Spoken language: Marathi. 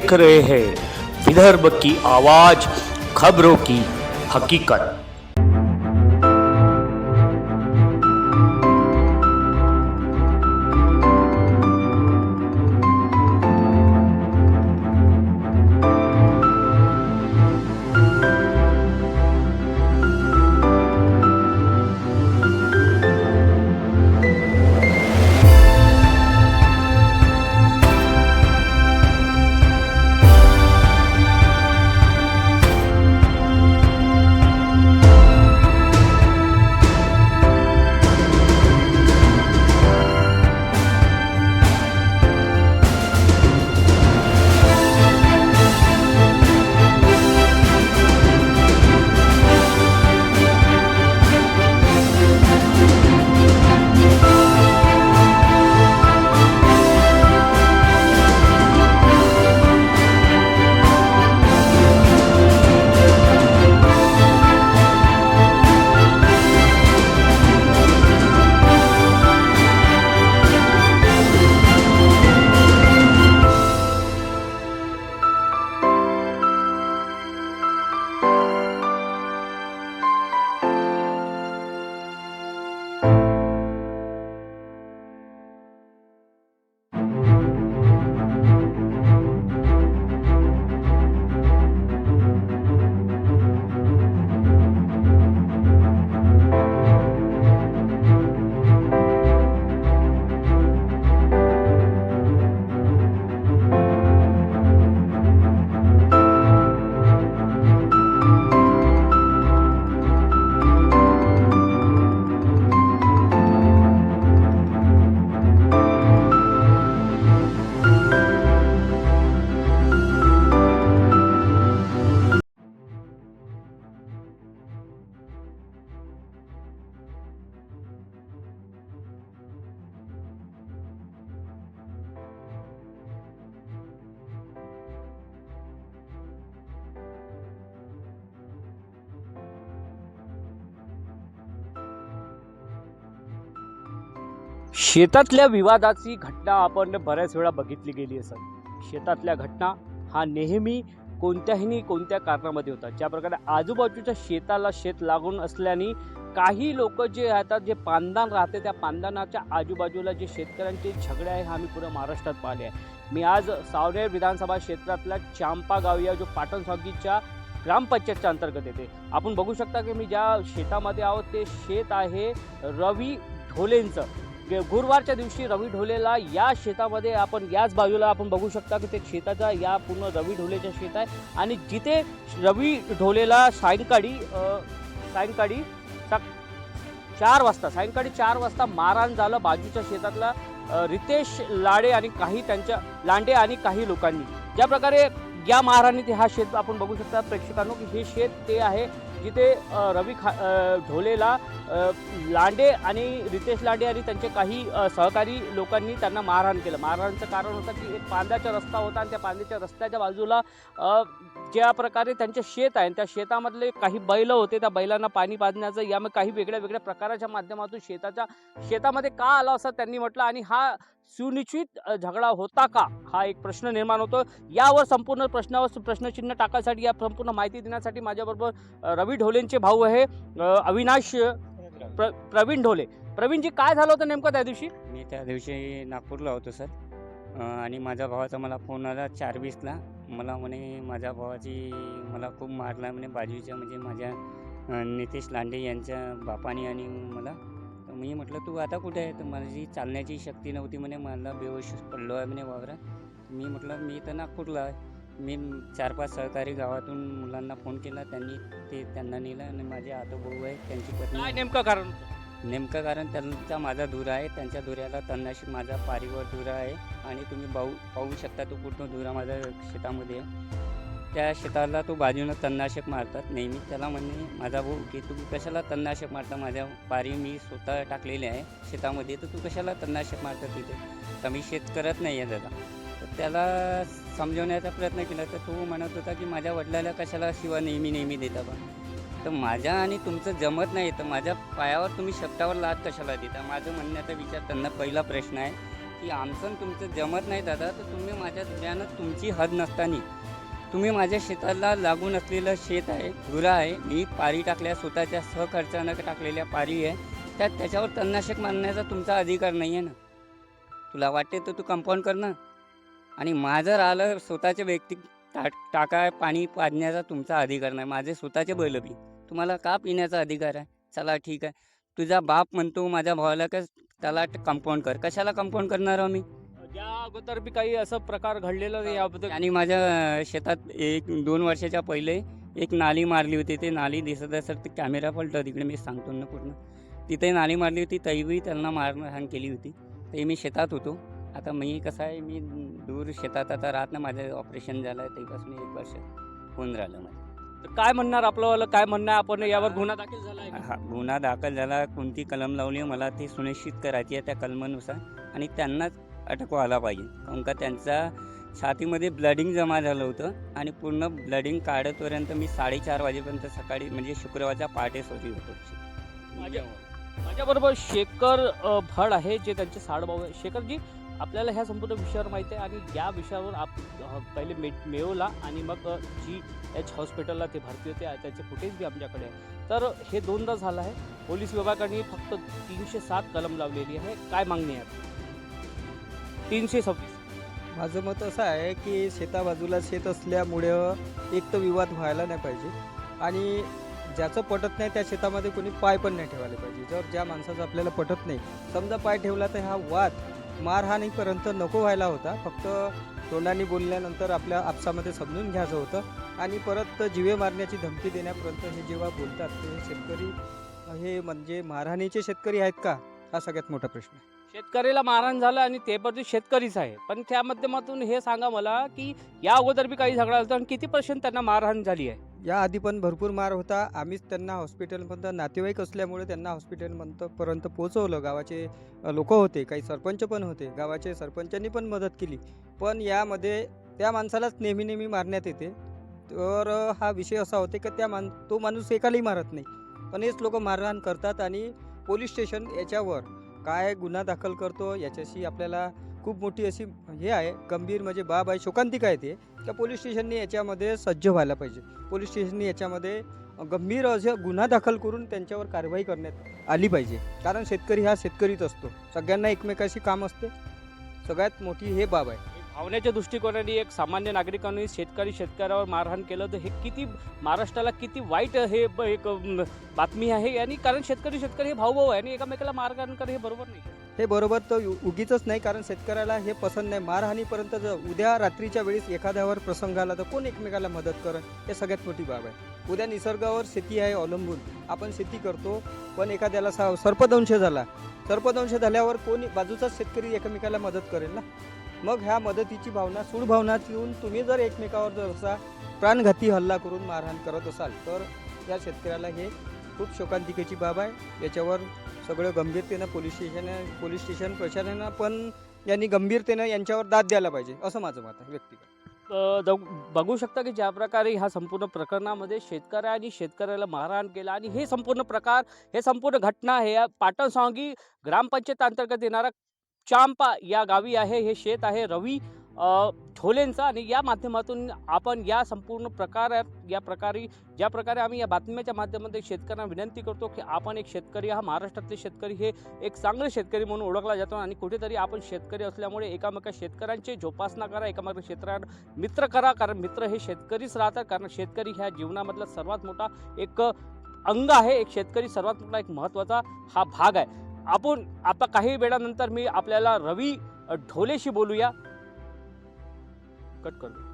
देख रहे हैं। विदर्भ की आवाज खबरों की हकीकत। शेतातल्या विवादाची घटना आपण बऱ्याच वेळा बघितली गेली असत शेतातल्या घटना हा नेहमी कोणत्याही कोणत्या कारणामध्ये होतात. ज्या प्रकारे आजूबाजूच्या शेताला शेत लागून असल्याने काही लोक जे राहतात जे पानदान राहते त्या पानदानाच्या आजूबाजूला जे शेतकऱ्यांचे झगडे आहे हा आम्ही पूर्ण महाराष्ट्रात पाहिले आहे. मी आज सावनेर विधानसभा क्षेत्रातल्या चांपा गाव या जो पाटण सॉगीच्या ग्रामपंचायतच्या अंतर्गत येते. आपण बघू शकता की मी ज्या शेतामध्ये आहोत ते शेत आहे रवी ढोलेंचं. गुरुवारच्या दिवशी रवी ढोलेला या शेतामध्ये आपण याच बाजूला आपण बघू शकता की ते शेताचा या पूर्ण रवी ढोलेच्या शेत आहे. आणि जिथे रवी ढोलेला सायंकाळी सायंकाळी चार वाजता सायंकाळी चार वाजता मारहाण झालं बाजूच्या शेतातला रितेश लाडे आणि काही त्यांच्या लांडे आणि काही लोकांनी. ज्या प्रकारे या मारहाणीत हा शेत आपण बघू शकता प्रेक्षकांनो की हे शेत ते आहे जिथे रवी खा ढोलेला लांडे आणि रितेश लांडे आणि त्यांचे काही सहकारी लोकांनी त्यांना मारहाण केलं. मारहाणचं कारण होतं की एक पांद्याचा रस्ता होता आणि त्या पांद्याच्या रस्त्याच्या बाजूला ज्या प्रकारे त्यांचे शेत आहे त्या शेतामधले काही बैल होते त्या बैलांना पाणी पाजण्याचं यामध्ये काही वेगळ्या वेगळ्या प्रकाराच्या माध्यमातून शेताच्या शेतामध्ये का आला असं त्यांनी म्हटलं आणि हा सुनिश्चित झगडा होता का? हा एक प्रश्न निर्माण होतो. यावर संपूर्ण प्रश्नावर प्रश्नचिन्ह टाकायसाठी या संपूर्ण माहिती देण्यासाठी माझ्याबरोबर रवी ढोलेंचे भाऊ आहे अविनाश प्र प्रवीण ढोले. प्रवीणजी काय झालं होतं नेमकं त्या दिवशी? मी त्या दिवशी नागपूरला होतो सर. आणि माझ्या भावाचा मला फोन आला चार वीसला मला म्हणे माझ्या भावाची मला खूप मारला म्हणे बाजूच्या म्हणजे माझ्या नितेश लांडे यांच्या बापाने आणि मला. तर मी म्हटलं तू आता कुठे आहे? तर माझी चालण्याची शक्ती नव्हती म्हणे. मला बेहोश पडलो आहे म्हणे वावरात. मी म्हटलं मी तर नागपूरला आहे. मी चार पाच सहकारी गावातून मुलांना फोन केला त्यांनी ते त्यांना नेलं आणि माझे आतोभाऊ आहे त्यांची काय पत्नी नेमकं कारण नेमकं कारण त्यांचा माझा दुरा आहे त्यांच्या दुऱ्याला तन्नाशी माझा पारीवर दुरा आहे आणि तुम्ही पाहू पाहू शकता तो पूर्ण दुरा माझ्या शेतामध्ये. आहे त्या शेताला तो बाजूनं तणनाशक मारतात नेहमी. त्याला म्हणणे माझा भाऊ की तुम्ही कशाला तणनाशक मारता? माझ्या पारी मी स्वतः टाकलेले आहे शेतामध्ये तर तू कशाला तणनाशक मारता तिथे तर मी शेत करत नाही आहे दादा. तर त्याला समजवण्याचा प्रयत्न केला तर तो म्हणत होता की माझ्या वडिलाला कशाला शिवा नेहमी नेहमी देता बा तर माझ्या आणि तुमचं जमत नाही तर माझ्या पायावर तुम्ही शब्दावर लाद कशाला देता? माझं म्हणण्याचा विचार त्यांना पहिला प्रश्न आहे की आमचं तुमचं जमत नाही दादा तर तुम्ही माझ्या धुऱ्यानं तुमची हद नसताना तुम्ही माझ्या शेताला लागून असलेलं शेत आहे धुरा आहे मी पारी टाकल्या स्वतःच्या सहखर्चानं टाकलेल्या पारी आहे त्यात त्याच्यावर तणनाशक मारण्याचा तुमचा अधिकार नाही आहे ना? तुला वाटते तर तू कंपाऊंड कर ना. आणि माझं राहिलं स्वतःच्या व्यक्ती टा टाका पाणी पाजण्याचा तुमचा अधिकार नाही. माझे स्वतःचे बैल बी. तुम्हाला का पिण्याचा अधिकार आहे? चला ठीक आहे. तुझा बाप म्हणतो माझ्या भावाला का त्याला कंपाऊंड कर. कशाला कंपाऊंड करणार आहो मी? या अगोदर बी काही असं प्रकार घडलेला नाही याबद्दल आणि माझ्या शेतात एक दोन वर्षाच्या पहिले एक नाली मारली होती. ते नाली दिसत आहे सर ते कॅमेरा पलटं तिकडे मी सांगतो ना पूर्ण. तिथे नाली मारली होती तरीही त्यांना मारहाण केली होती. ते मी शेतात होतो. आता मी कसं आहे मी दूर शेतात आता राहत ना माझं ऑपरेशन झालं आहे तेव्हापासून एक वर्ष होऊन राहिलं माझं. तर काय म्हणणार आपलं काय म्हणणं आहे? आपण यावर गुन्हा दाखल झाला आहे का? हा गुन्हा दाखल झाला. कोणती कलम लावली मला ती सुनिश्चित करायची आहे त्या कलमानुसार. आणि त्यांनाच अटक व्हायला पाहिजे. काऊन का त्यांचा छातीमध्ये ब्लडिंग जमा झालं होतं आणि पूर्ण ब्लडिंग काढतपर्यंत मी साडेचार वाजेपर्यंत सकाळी म्हणजे शुक्रवारच्या पहाटे सोडली होतो माझ्या माझ्याबरोबर शेखर अ, भड आहे जे त्यांचे साडभाऊ आहे शेखरजी आपल्याला ह्या संपूर्ण विषयावर माहिती आहे आणि या विषयावर आप पहिले मे मिळवला आणि मग जी एच हॉस्पिटलला ते भरती होते त्याचे फुटेज बी आमच्याकडे आहे. तर हे दोनदा झालं आहे. पोलीस विभागाने फक्त तीनशे सात कलम लावलेली आहे. काय मागणी आहे? तीनशे सव्वीस. माझं मत असं आहे की शेताबाजूला शेत असल्यामुळे एक तर विवाद व्हायला नाही पाहिजे आणि ज्याचं पटत नाही त्या शेतामध्ये कोणी पाय पण नाही ठेवायला पाहिजे. जर ज्या माणसाचं आपल्याला पटत नाही समजा पाय ठेवला तर हा वाद मारहाणीपर्यंत नको व्हायला होता. फक्त तोंडाने बोलल्यानंतर आपल्या आपसामध्ये समजून घ्यायचं होतं. आणि परत जिवे मारण्याची धमकी देण्यापर्यंत हे जेव्हा बोलतात ते शेतकरी हे म्हणजे मारहाणीचे शेतकरी आहेत का? हा सगळ्यात मोठा प्रश्न आहे. शेतकरीला मारहाण झालं आणि ते पण शेतकरीच आहे. पण त्या माध्यमातून हे सांगा मला की या अगोदर बी काही झगडा झाला आणि किती पर्सेंट त्यांना मारहाण झाली आहे? या आधी पण भरपूर मार होता. आम्हीच त्यांना हॉस्पिटलपर्यंत नातेवाईक असल्यामुळे त्यांना हॉस्पिटलपर्यंत पर्यंत गावाचे लोक होते काही सरपंच पण होते. गावाचे सरपंचांनी पण मदत केली. पण यामध्ये त्या माणसालाच नेहमी नेहमी मारण्यात येते. तर हा विषय असा होते की त्या मान तो माणूस एकालाही मारत नाही. पण हेच लोक मारहाण करतात आणि पोलीस स्टेशन याच्यावर काय गुन्हा दाखल करतो याच्याशी आपल्याला खूप मोठी अशी हे आहे गंभीर म्हणजे बाब आहे शोकांतिक आहे ते. त्या पोलीस स्टेशनने याच्यामध्ये सज्ज व्हायला पाहिजे. पोलीस स्टेशनने याच्यामध्ये गंभीर असं गुन्हा दाखल करून त्यांच्यावर कारवाई करण्यात आली पाहिजे. कारण शेतकरी हा शेतकरीच असतो. सगळ्यांना एकमेकाशी काम असते. सगळ्यात मोठी हे बाब आहे. भावनेच्या दृष्टिकोनाने एक सामान्य नागरिकांनी शेतकरी शेतकऱ्यावर मारहाण केलं तर हे किती महाराष्ट्राला किती वाईट हे एक बातमी आहे. आणि कारण शेतकरी शेतकरी हे भाऊभाऊ आहे आणि एकामेकाला मारहाण करणं हे बरोबर नाही. हे बरोबर तर उ- नाही कारण शेतकऱ्याला हे पसंत नाही. मारहाणीपर्यंत जर उद्या रात्रीच्या वेळेस एखाद्यावर प्रसंग आला तर कोण एकमेकाला मदत करेल हे सगळ्यात मोठी बाब आहे. उद्या निसर्गावर शेती आहे अवलंबून. आपण शेती करतो पण एखाद्याला सा सर्पदंश झाला. सर्पदंश झाल्यावर कोणी बाजूचाच शेतकरी एकमेकाला मदत करेल ना? मग ह्या मदतीची भावना सूडभावना ठेवून तुम्ही जर एकमेकावर जर असा प्राणघाती हल्ला करून मारहाण करत असाल तर त्या शेतकऱ्याला हे खूप शोकांतिकेची बाब आहे. याच्यावर सगळं गंभीरतेनं पोलीस स्टेशन पोलीस स्टेशन प्रशासनानं पण यांनी गंभीरतेनं यांच्यावर दाद द्यायला पाहिजे असं माझं मत आहे व्यक्तिगत. बघू शकता की ज्या प्रकारे ह्या संपूर्ण प्रकरणामध्ये शेतकऱ्यांनी शेतकऱ्याला मारहाण केला आणि हे संपूर्ण प्रकार हे संपूर्ण घटना हे या पाटण सांगी ग्रामपंचायत अंतर्गत येणारा चांपा या गावी आहे हे शेत आहे रवी ठोलेंचा आणि या माध्यमातून आपण या संपूर्ण प्रकार या प्रकारे ज्या प्रकारे आम्ही या बातम्याच्या माध्यमातून शेतकऱ्यांना विनंती करतो की आपण एक शेतकरी हा महाराष्ट्रातले शेतकरी हे एक चांगले शेतकरी म्हणून ओळखला जातो आणि कुठेतरी आपण शेतकरी असल्यामुळे एकामेका शेतकऱ्यांची जोपासना करा एकामेका शेतकऱ्यांना मित्र करा कारण मित्र हे शेतकरीच राहतात कारण शेतकरी ह्या जीवनामधला सर्वात मोठा एक अंग आहे एक शेतकरी सर्वात मोठा एक महत्त्वाचा हा भाग आहे. आपण आता काही वेळानंतर मी आपल्याला रवी ढोलेशी बोलूया. कट कर. दो